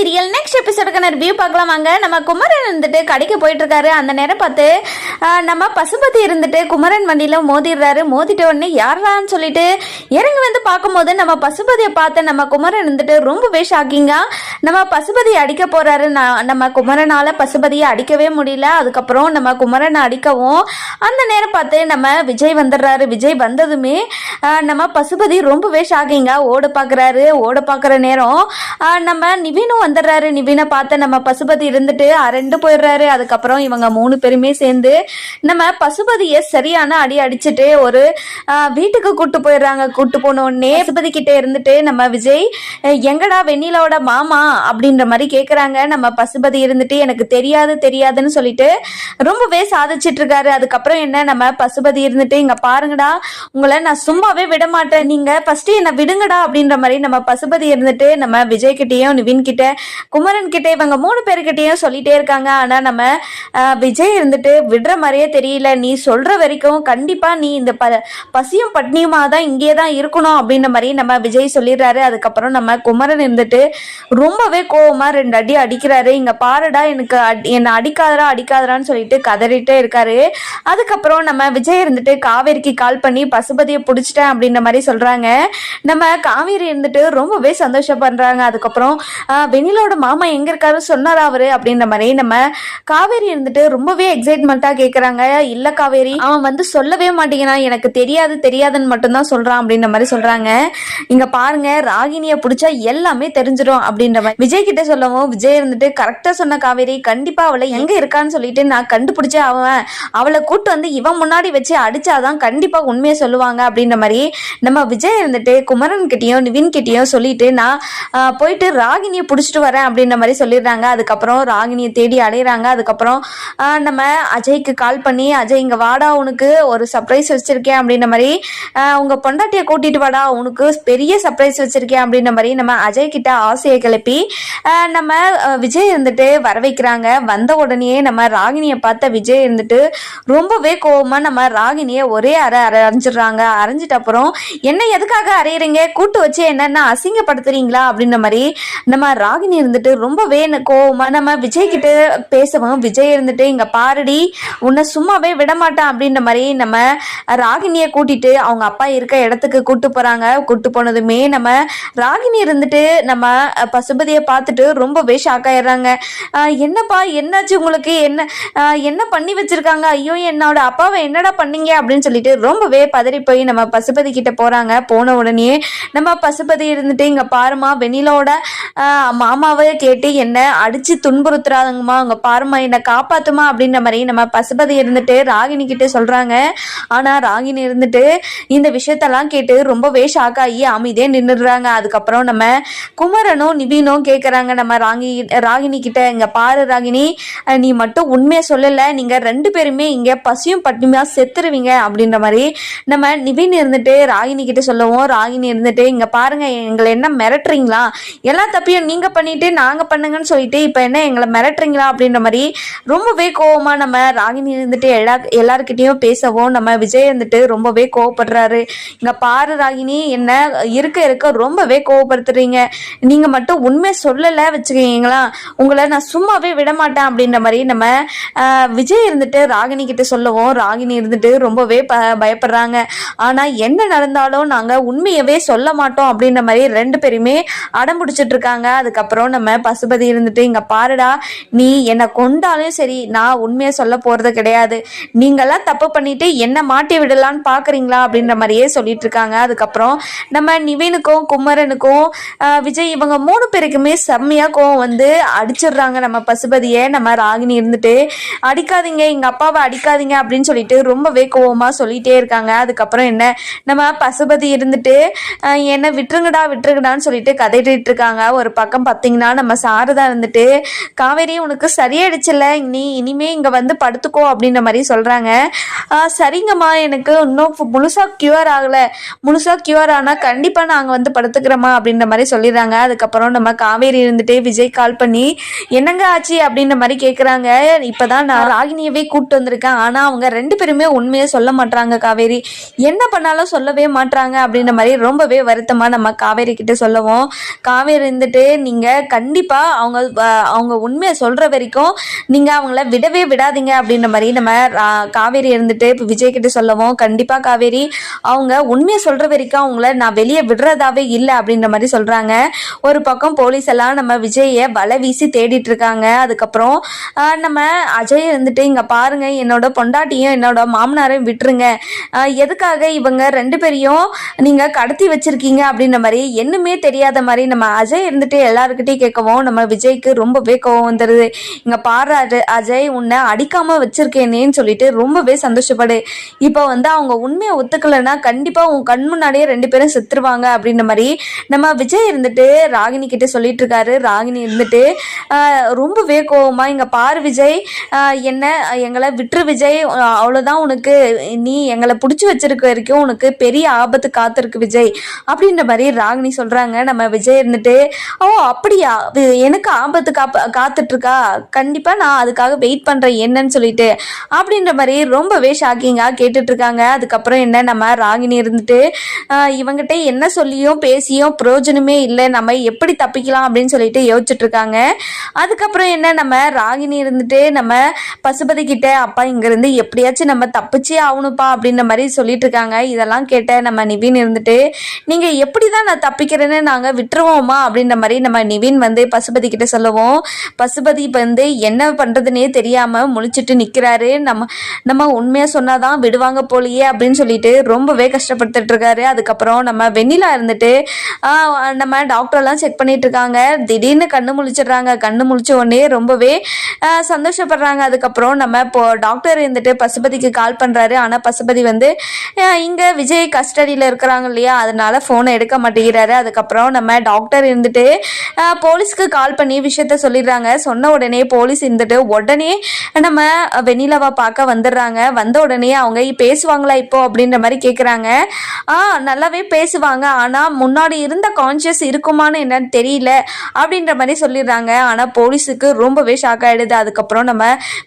Serial next எபிசோடுக்கான review பார்க்கலாம் வாங்க. நம்ம குமரன் இருந்துட்டு கடைக்கு போயிட்டு இருக்காரு அந்த நேரம் பார்த்து நம்ம பசுபதி இருந்துட்டு குமரன் வண்டியில மோதிடுறாரு. மோதிட்ட உடனே யாரான்னு சொல்லிட்டு இறங்கி வந்து பார்க்கும்போது நம்ம பசுபதியை பார்த்து நம்ம குமரன் இருந்துட்டு ரொம்பவே ஷாக்கிங்கா நம்ம பசுபதி அடிக்க போறாரு. நான் நம்ம குமரனால பசுபதியை அடிக்கவே முடியல. அதுக்கப்புறம் நம்ம குமரனை அடிக்கவும் அந்த நேரம் பார்த்து நம்ம விஜய் வந்துடுறாரு. விஜய் வந்ததுமே நம்ம பசுபதி ரொம்பவே ஷாக்கிங்கா ஓட பார்க்குறாரு. ஓட பார்க்குற நேரம் நம்ம நிவினும் வந்துடுறாரு. நிவினை பார்த்து நம்ம பசுபதி இருந்துட்டு அரண்டு போயிடுறாரு. அதுக்கப்புறம் இவங்க மூணு பேருமே சேர்ந்து நம்ம பசுபதியை சரியான அடி அடிச்சுட்டு ஒரு வீட்டுக்கு கூட்டு போயிடுறாங்க. கூட்டு போன உடனே பசுபதி கிட்ட இருந்துட்டு நம்ம விஜய் எங்கடா வெண்ணிலாவோட மாமா? அப்படின்ற மாதிரி கேட்குறாங்க நம்ம பசுபதி இருந்துட்டு எனக்கு தெரியாது தெரியாதுன்னு சொல்லிட்டு ரொம்பவே சாதிச்சிட்டு இருக்காரு. அதுக்கப்புறம் என்ன? நம்ம பசுபதி இருந்துட்டு இங்க பாருங்கடா உங்களை நான் சும்மாவே விட மாட்டேன் நீங்க ஃபர்ஸ்ட் என்ன விடுங்கடா. அப்படின்ற மாதிரி நம்ம பசுபதி இருந்துட்டு நம்ம விஜய் கிட்டேயும் நிவின் கிட்ட குமரன் கிட்ட இவங்க மூணு பேர்கிட்டயும் சொல்லிட்டே இருக்காங்க. ஆனா நம்ம விஜய் இருந்துட்டு விடுற மாதிரியே தெரியல. நீ சொல்ற வரைக்கும் கண்டிப்பா நீ இந்த ப பசியும் பட்னியுமா தான் இங்கே தான் இருக்கணும் அப்படின்ற மாதிரி நம்ம விஜய் சொல்லிடுறாரு. அதுக்கப்புறம் நம்ம குமரன் இருந்துட்டு ரொம்பவே கோவமாக ரெண்டு அடி அடிக்கிறாரு. இங்க பாருடா எனக்கு அடி- என்னை அடிக்காதரா அடிக்காதரான்னு சொல்லிட்டு கதறிட்டே இருக்காரு. அதுக்கப்புறம் நம்ம விஜய் இருந்துட்டு காவேரிக்கு கால் பண்ணி பசுபதியை பிடிச்சிட்டேன் அப்படின்ற மாதிரி சொல்றாங்க. நம்ம காவேரி இருந்துட்டு ரொம்பவே சந்தோஷப்படுறாங்க. அதுக்கப்புறம் வெனிலோட மாமா எங்க இருக்காரு சொன்னாரா அவரு அப்படின்ற மாதிரி நம்ம காவேரி இருந்துட்டு ரொம்பவே எக்ஸைட்மெண்ட்டா கேக்குறாங்க. இல்ல காவேரி அவன் வந்து சொல்லவே மாட்டேங்கிறான். எனக்கு தெரியாது தெரியாதுன்னு மட்டும்தான் சொல்றான் அப்படின்ற மாதிரி சொல்றாங்க. இங்க பாருங்க ராகினிய பிடிச்சா எல்லாமே தெரிஞ்சிடும் அப்படின்ற மாதிரி. விஜய் கிட்ட சொல்லவும் விஜய் இருந்துட்டு கரெக்டா சொன்ன காவேரி கண்டிப்பா அவளை எங்க இருக்கான்னு சொல்லிட்டு நான் கண்டுபிடிச்சே அவன் அவளை கூட்டு வந்து இவன் முன்னாடி வச்சு அடிச்சாதான் கண்டிப்பா உண்மையை சொல்லுவாங்க அப்படின்ற மாதிரி நம்ம விஜய் இருந்துட்டு குமரன் கிட்டயும் நிவின் கிட்டயும் சொல்லிட்டு நான் போயிட்டு ராகினியை பிடிச்சிட்டு வரேன் அப்படின்ற மாதிரி சொல்லிடுறாங்க. அதுக்கப்புறம் ராகினியை தேடி அடையிறாங்க அதுக்கப்புறம் நம்ம அஜய்க்கு கால் பண்ணி அஜய் இங்கே வாடா உனக்கு ஒரு சர்ப்ரைஸ் வச்சிருக்கேன் அப்படின்ற மாதிரி உங்கள் பொண்டாட்டியை கூட்டிகிட்டு வாடா உனக்கு பெரிய சர்ப்ரைஸ் வச்சிருக்கேன் அப்படின்ற மாதிரி நம்ம அஜய் கிட்ட ஆசையை கிளப்பி நம்ம விஜய் இருந்துட்டு வர வைக்கிறாங்க. வந்த உடனே நம்ம ராகினியை பார்த்த விஜய் இருந்துட்டு ரொம்பவே கோபமாக நம்ம ராகினியை ஒரே அரை அரை அரைஞ்சிடுறாங்க. அரைஞ்சிட்ட அப்புறம் என்ன எதுக்காக அரையிறீங்க? கூட்டு வச்சு என்னென்ன அசிங்கப்படுத்துறீங்களா? அப்படின்ற மாதிரி நம்ம ராகினி இருந்துட்டு ரொம்பவே ந- கோவமா நம்ம விஜய் கிட்ட பேசவும் விஜய் இருந்துட்டு இங்க பாருடி உன்னை சும்மாவே விடமாட்டான் அப்படின்ற மாதிரி நம்ம ராகினியை கூட்டிட்டு அவங்க அப்பா இருக்க இடத்துக்கு கூட்டு போறாங்க. கூட்டு போனதுமே நம்ம ராகினி இருந்துட்டு நம்ம பசுபதியை பார்த்துட்டு ரொம்பவே ஷாக் ஆயிடுறாங்க. என்னப்பா என்னாச்சு உங்களுக்கு? என்ன என்ன பண்ணி வச்சிருக்காங்க? ஐயோ என்னோட அப்பாவை என்னடா பண்ணீங்க? அப்படின்னு சொல்லிட்டு ரொம்பவே பதறி போய் நம்ம பசுபதி கிட்ட போறாங்க. போன உடனே நம்ம பசுபதி இருந்துட்டு இங்க பாருமா வெண்ணிலோட அம்மா மாமாவை கேட்டு என்ன அடிச்சு துன்புறுத்துறாங்கம்மா அவங்க பாருமா என்னை காப்பாத்துமா அப்படின்ற மாதிரி நம்ம பசுபதி இருந்துட்டு ராகினி கிட்ட சொல்றாங்க. ஆனா ராகினி இருந்துட்டு இந்த விஷயத்தெல்லாம் கேட்டு ரொம்பவே ஷாக் ஆகி அமைதியே நின்றுடுறாங்க அதுக்கப்புறம் நம்ம குமரனும் நிவீனும் கேட்குறாங்க நம்ம ராகி ராகினி கிட்ட இங்க பாரு ராகினி நீ மட்டும் உண்மையை சொல்லலை. நீங்க ரெண்டு பேருமே இங்க பசியும் பட்டினியா செத்துருவீங்க. அப்படின்ற மாதிரி நம்ம நிவின் இருந்துட்டு ராகினி கிட்ட சொல்லுவோம் ராகினி இருந்துட்டு இங்க பாருங்க எங்களை என்ன மிரட்டுறீங்களா? எல்லா தப்பையும் நீங்க பண்ணிட்டு நாங்க பண்ணுங்கன்னு சொல்லிட்டு இப்ப என்ன எங்களை மிரட்டுறீங்களா அப்படின்ற மாதிரி ரொம்பவே கோவமா நம்ம ராகினி இருந்துட்டு எல்லா எல்லாருக்கிட்டையும் பேசவும் நம்ம விஜய் வந்துட்டு ரொம்பவே கோவப்படுறாரு. இங்க பாரு ராகினி என்ன இருக்க இருக்க ரொம்பவே கோவப்படுத்துறீங்க. நீங்க மட்டும் உண்மை சொல்லல வச்சுக்கீங்களா? உங்களை நான் சும்மாவே விட மாட்டேன் அப்படின்ற மாதிரி நம்ம விஜய் இருந்துட்டு ராகினி கிட்ட சொல்லவும் ராகினி இருந்துட்டு ரொம்பவே ப பயப்படுறாங்க. ஆனா என்ன நடந்தாலும் நாங்க உண்மையவே சொல்ல மாட்டோம் அப்படின்ற மாதிரி ரெண்டு பேருமே அடம் பிடிச்சிட்டு இருக்காங்க. அதுக்கப்புறம் நம்ம பசுபதி இருந்துட்டு இங்க பாருடா நீ என்னை கொண்டாலும் சரி நான் உண்மையை சொல்ல போறது கிடையாது. நீங்களாம் தப்பு பண்ணிட்டு என்ன மாட்டி விடலான்னு பாக்குறீங்களா அப்படின்ற மாதிரியே சொல்லிட்டு இருக்காங்க. அதுக்கப்புறம் நம்ம நிவினுக்கும் குமரனுக்கும் விஜய் இவங்க மூணு பேருக்குமே செம்மையா கோவம் வந்து அடிச்சிடுறாங்க நம்ம பசுபதியை. நம்ம ராகினி இருந்துட்டு அடிக்காதீங்க எங்க அப்பாவை அடிக்காதீங்க அப்படின்னு சொல்லிட்டு ரொம்பவே கோவமா சொல்லிட்டே இருக்காங்க. அதுக்கப்புறம் என்ன நம்ம பசுபதி இருந்துட்டு என்னை என்ன விட்டுருங்கடா விட்டுருங்கடான்னு சொல்லிட்டு கதைட்டு இருக்காங்க. ஒரு பக்கம் பத்து பார்த்தீங்கன்னா நம்ம சாரதா இருந்துட்டு காவேரி உனக்கு சரியாயிடுச்சுல்ல. நீ இனிமே இங்கே வந்து படுத்துக்கோ அப்படின்ற மாதிரி சொல்கிறாங்க சரிங்கம்மா. எனக்கு இன்னும் முழுசாக முழுசா கியூர் முழுசாக க்யூர் கியூர் கண்டிப்பாக நாங்கள் வந்து படுத்துக்கிறோமா அப்படின்ற மாதிரி சொல்லிடுறாங்க. அதுக்கப்புறம் நம்ம காவேரி இருந்துட்டு விஜய் கால் பண்ணி என்னங்க ஆச்சு? அப்படின்ற மாதிரி கேட்குறாங்க இப்போ தான் நான் ராகினியவே கூப்பிட்டு வந்திருக்கேன். ஆனால் அவங்க ரெண்டு பேருமே உண்மையை சொல்ல மாட்டாங்க காவேரி. என்ன பண்ணாலும் சொல்லவே மாட்றாங்க அப்படின்ற மாதிரி ரொம்பவே வருத்தமாக நம்ம காவேரி கிட்ட சொல்லவும். காவேரி இருந்துட்டு நீங்க நீங்கள் கண்டிப்பாக அவங்க அவங்க உண்மையை சொல்கிற வரைக்கும் நீங்கள் அவங்கள விடவே விடாதீங்க அப்படின்ற மாதிரி நம்ம காவேரி இருந்துட்டு இப்போ விஜய் கிட்ட சொல்லவும் கண்டிப்பாக காவேரி அவங்க உண்மையை சொல்கிற வரைக்கும் அவங்கள நான் வெளியே விடுறதாவே இல்லை அப்படின்ற மாதிரி சொல்கிறாங்க ஒரு பக்கம் போலீஸ் எல்லாம் நம்ம விஜயை வலை வீசி தேடிட்டு இருக்காங்க. அதுக்கப்புறம் நம்ம அஜய் இருந்துட்டு இங்கே பாருங்க என்னோட பொண்டாட்டியும் என்னோட மாமனாரையும் விட்டுருங்க. எதுக்காக இவங்க ரெண்டு பேரையும் நீங்கள் கடத்தி வச்சிருக்கீங்க அப்படின்ற மாதிரி என்னமே தெரியாத மாதிரி நம்ம அஜய் இருந்துட்டு எல்லாருக்கிட்டையும் கேட்கவும் நம்ம விஜய்க்கு ரொம்பவே கோவம் வந்துடுது இங்கே பாரு அஜய் அஜய் உன்னை அடிக்காம வச்சிருக்கேனேன்னு சொல்லிட்டு ரொம்பவே சந்தோஷப்படு. இப்போ வந்து அவங்க உண்மையை ஒத்துக்கலைன்னா கண்டிப்பாக உன் கண் முன்னாடியே ரெண்டு பேரும் செத்துருவாங்க அப்படின்ற மாதிரி நம்ம விஜய் இருந்துட்டு ராகினி கிட்ட சொல்லிட்டு இருக்காரு. ராகினி இருந்துட்டு ரொம்பவே கோவமா இங்க பாரு விஜய் என்ன எங்களை விட்டுரு விஜய் அவ்வளோதான் அவ்வளவுதான் உனக்கு நீ எங்களை பிடிச்சி வச்சிருக்க வரைக்கும் உனக்கு பெரிய ஆபத்து காத்திருக்கு விஜய். அப்படின்ற மாதிரி ராகினி சொல்றாங்க. நம்ம விஜய் இருந்துட்டு ஓ அப்படியா? எனக்கு ஆபத்து காப்ப காத்துட்டு இருக்கா கண்டிப்பா நான் அதுக்காக வெயிட் பண்றேன். என்னன்னு சொல்லிட்டு. அப்படின்ற மாதிரி ரொம்பவே ஷாக்கிங்கா கேட்டுட்டு இருக்காங்க அதுக்கப்புறம் என்ன? நம்ம ராகினி இருந்துட்டு ஆஹ், இவங்கிட்ட என்ன சொல்லியும் பேசியும் பிரயோஜனமே இல்லை. நம்ம எப்படி தப்பிக்கலாம்? அப்படின்னு சொல்லிட்டு யோசிச்சுட்டு இருக்காங்க அதுக்கப்புறம் என்ன? நம்ம ராகினி இருந்துட்டு நம்ம பசுபதி கிட்ட அப்பா இங்கேருந்து எப்படியாச்சும் நம்ம தப்பிச்சே ஆகணும்ப்பா. அப்படின்ற மாதிரி சொல்லிட்டு இருக்காங்க இதெல்லாம் கேட்ட நம்ம நிவின் இருந்துட்டு நீங்க எப்படி தான் நான் தப்பிக்கிறேன்னு நாங்க விட்டுருவோமா? அப்படின்ற மாதிரி நம்ம நிவின் வந்து பசுபதி கிட்ட சொல்லுவோம். பசுபதி வந்து என்ன பண்றதுன்னே தெரியாம முழிச்சிட்டு நிக்கிறாரு. நம்ம நம்ம உண்மையா சொன்னாதான் விடுவாங்க போலியே அப்படின்னு சொல்லிட்டு ரொம்பவே கஷ்டப்படுத்திட்டு இருக்காரு. அதுக்கப்புறம் நம்ம வெண்ணிலா இருந்துட்டு நம்ம டாக்டர்லாம் செக் பண்ணிட்டு இருக்காங்க. திடீர்னு கண்ணு முழிச்சிடுறாங்க. கண்ணு முழிச்ச உடனே ரொம்பவே சந்தோஷப்படுறாங்க. அதுக்கப்புறம் நம்ம இப்போ டாக்டர் இருந்துட்டு பசுபதிக்கு கால் பண்றாரு. ஆனா பசுபதி வந்து இங்கே இங்க விஜய் கஸ்டடியில இருக்கிறாங்க இல்லையா? அதனால போனை எடுக்க மாட்டேங்கிறாரு. அதுக்கப்புறம் நம்ம டாக்டர் இருந்துட்டு போலீஸ்க்கு கால் பண்ணி விஷயத்த சொல்லிடுறாங்க. சொன்ன உடனே போலீஸ் இருந்துட்டு உடனே நம்ம வெண்ணிலாவை பார்க்க வந்துடுறாங்க. வந்த உடனே அவங்க பேசுவாங்களா இப்போ? அப்படின்ற மாதிரி கேட்குறாங்க ஆ நல்லாவே பேசுவாங்க. ஆனால் முன்னாடி இருந்த கான்ஷியஸ் இருக்குமான்னு என்னன்னு தெரியல. அப்படின்ற மாதிரி சொல்லிடுறாங்க. ஆனால் போலீஸுக்கு ரொம்பவே ஷாக் ஆகிடுது அதுக்கப்புறம் நம்ம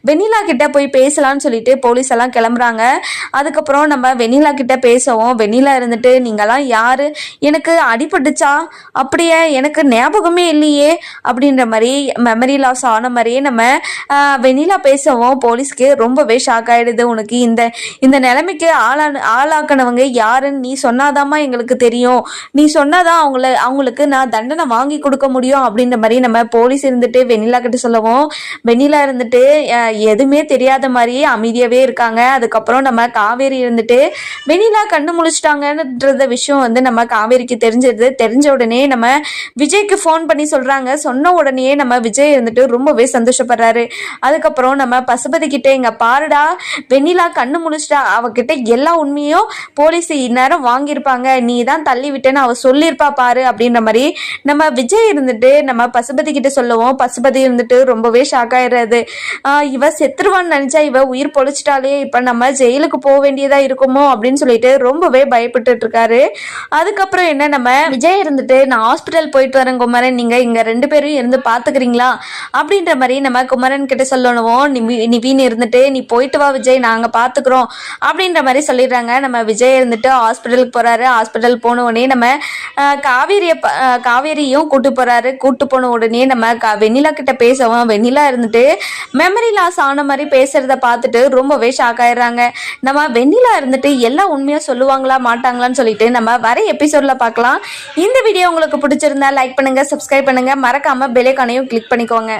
வெண்ணிலா கிட்ட போய் பேசலாம்னு சொல்லிட்டு போலீஸ் எல்லாம் கிளம்புறாங்க. அதுக்கப்புறம் நம்ம வெண்ணிலா கிட்ட பேசவும். வெண்ணிலா இருந்துட்டு நீங்களாம் யாரு? எனக்கு அடிபட்டுச்சா? அப்படியே எனக்கு ஞாபகமே இல்லையே அப்படின்ற மாதிரி மெமரி லாஸ் ஆன மாதிரியே நம்ம வெண்ணிலா பேசவும் போலீஸ்க்கு ரொம்பவே ஷாக் ஆகிடுது உனக்கு. இந்த இந்த நிலைமைக்கு ஆளான ஆளாக்குனவங்க யாருன்னு நீ சொன்னாதாம்மா எங்களுக்கு தெரியும். நீ சொன்னாதான் அவங்கள அவங்களுக்கு நான் தண்டனை வாங்கி கொடுக்க முடியும் அப்படின்ற மாதிரி நம்ம போலீஸ் இருந்துட்டு வெண்ணிலா கிட்ட சொல்லவும் வெண்ணிலா இருந்துட்டு எதுவுமே தெரியாத மாதிரியே அமைதியாகவே இருக்காங்க. அதுக்கப்புறம் நம்ம காவேரி இருந்துட்டு வெண்ணிலா கண்ணு முழிச்சிட்டாங்கன்றத விஷயம் வந்து நம்ம காவேரிக்கு தெரிஞ்சிருது. தெரிஞ்ச உடனே நம்ம விஜய்க்கு ஃபோன் பண்ணி சொல்றாங்க. சொன்ன உடனே நம்ம விஜய் இருந்துட்டு ரொம்பவே சந்தோஷப்படுறாரு. அதுக்கப்புறம் நம்ம பசுபதி கிட்ட இங்க பாருடா வெண்ணிலா கண்ணு முழிச்சிட்டா அவகிட்ட எல்லா உண்மையும் போலீஸ் இந்நேரம் வாங்கியிருப்பாங்க. நீ தான் தள்ளி விட்டேன்னு அவ சொல்லியிருப்பா பாரு அப்படின்ற மாதிரி நம்ம விஜய் இருந்துட்டு நம்ம பசுபதி கிட்ட சொல்லுவோம். பசுபதி இருந்துட்டு ரொம்பவே ஷாக் ஆயிடுறது இவ செத்துருவான்னு நினைச்சா இவ உயிர் பொழைச்சிட்டாலே இப்ப நம்ம ஜெயிலுக்கு போக வேண்டியதா இருக்குமோ? அப்படின்னு சொல்லிட்டு ரொம்பவே பயப்பட்டுட்டு இருக்காரு. அதுக்கப்புறம் என்ன நம்ம விஜய் இருந்துட்டு நான் ஹாஸ்பிட்டல் போயிட்டு வரேன் குமரன். நீங்க இங்க ரெண்டு பேரும் இருந்து பாத்துக்கிறீங்களா? அப்படின்ற மாதிரி நம்ம குமரன் கிட்ட சொல்லணும் நிவி- நிவின் இருந்துட்டு நீ போயிட்டு வா விஜய் நாங்க பாத்துக்கிறோம். அப்படின்ற மாதிரி சொல்லிடுறாங்க. நம்ம விஜய் இருந்துட்டு ஹாஸ்பிட்டலுக்கு போறாரு. ஹாஸ்பிட்டல் போன உடனே நம்ம காவேரியை காவேரிய காவேரியும் கூட்டு போறாரு. கூட்டு போன உடனே நம்ம க- வெண்ணிலா கிட்ட பேசவும். வெண்ணிலா இருந்துட்டு மெமரி லாஸ் ஆன மாதிரி பேசுறத பார்த்துட்டு ரொம்பவே ஷாக் ஆயிடுறாங்க. நம்ம வெண்ணிலா இருந்துட்டு எல்லா உண்மையா சொல்லுவாங்களா மாட்டாங்களான்னு சொல்லிட்டு நம்ம வர எபிசோட்ல பார்க்கலாம். இந்த வீடியோ உங்களுக்கு பிடிச்சிருந்தா லைக் பண்ணுங்க சப்ஸ்கிரைப் பண்ணுங்க. மறக்காம பெலைக்கானையும் கிளிக் பண்ணிக்கோங்க.